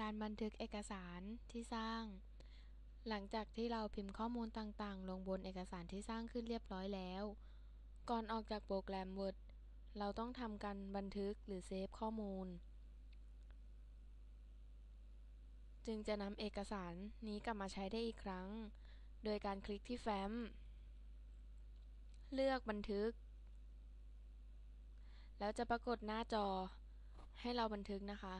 การบันทึกเอกสารที่สร้าง หลังจากที่เราพิมพ์ข้อมูลต่างๆ ลงบนเอกสารที่สร้างขึ้นเรียบร้อยแล้ว ก่อนออกจากโปรแกรม Word เราต้องทำการบันทึกหรือเซฟข้อมูล จึงจะนำเอกสารนี้กลับมาใช้ได้อีกครั้ง โดยการคลิกที่แฟ้ม เลือกบันทึก แล้วจะปรากฏหน้าจอให้เราบันทึกนะคะ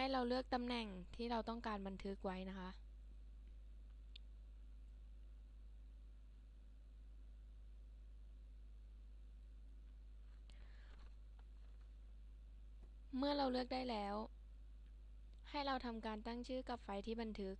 ให้เราเลือกตำแหน่งที่เราต้องการบันทึกไว้นะคะ เมื่อเราเลือกได้แล้ว ให้เราทำการตั้งชื่อกับไฟล์ที่บันทึก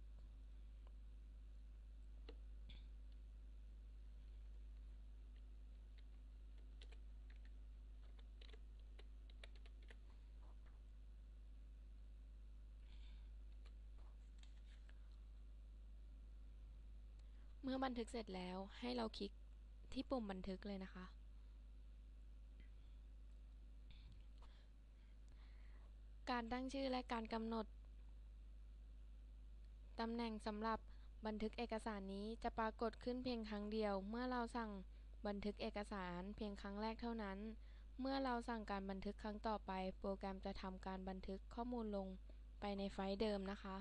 มื่อบันทึกเสร็จแล้วให้เราคลิกที่ปุ่มบันทึกเลยนะคะ การตั้งชื่อและการกำหนดตำแหน่งสำหรับบันทึกเอกสารนี้จะปรากฏขึ้นเพียงครั้งเดียว เมื่อเราสั่งบันทึกเอกสารเพียงครั้งแรกเท่านั้น เมื่อเราสั่งการบันทึกครั้งต่อไป โปรแกรมจะทำการบันทึกข้อมูลลงไปในไฟล์เดิมนะคะ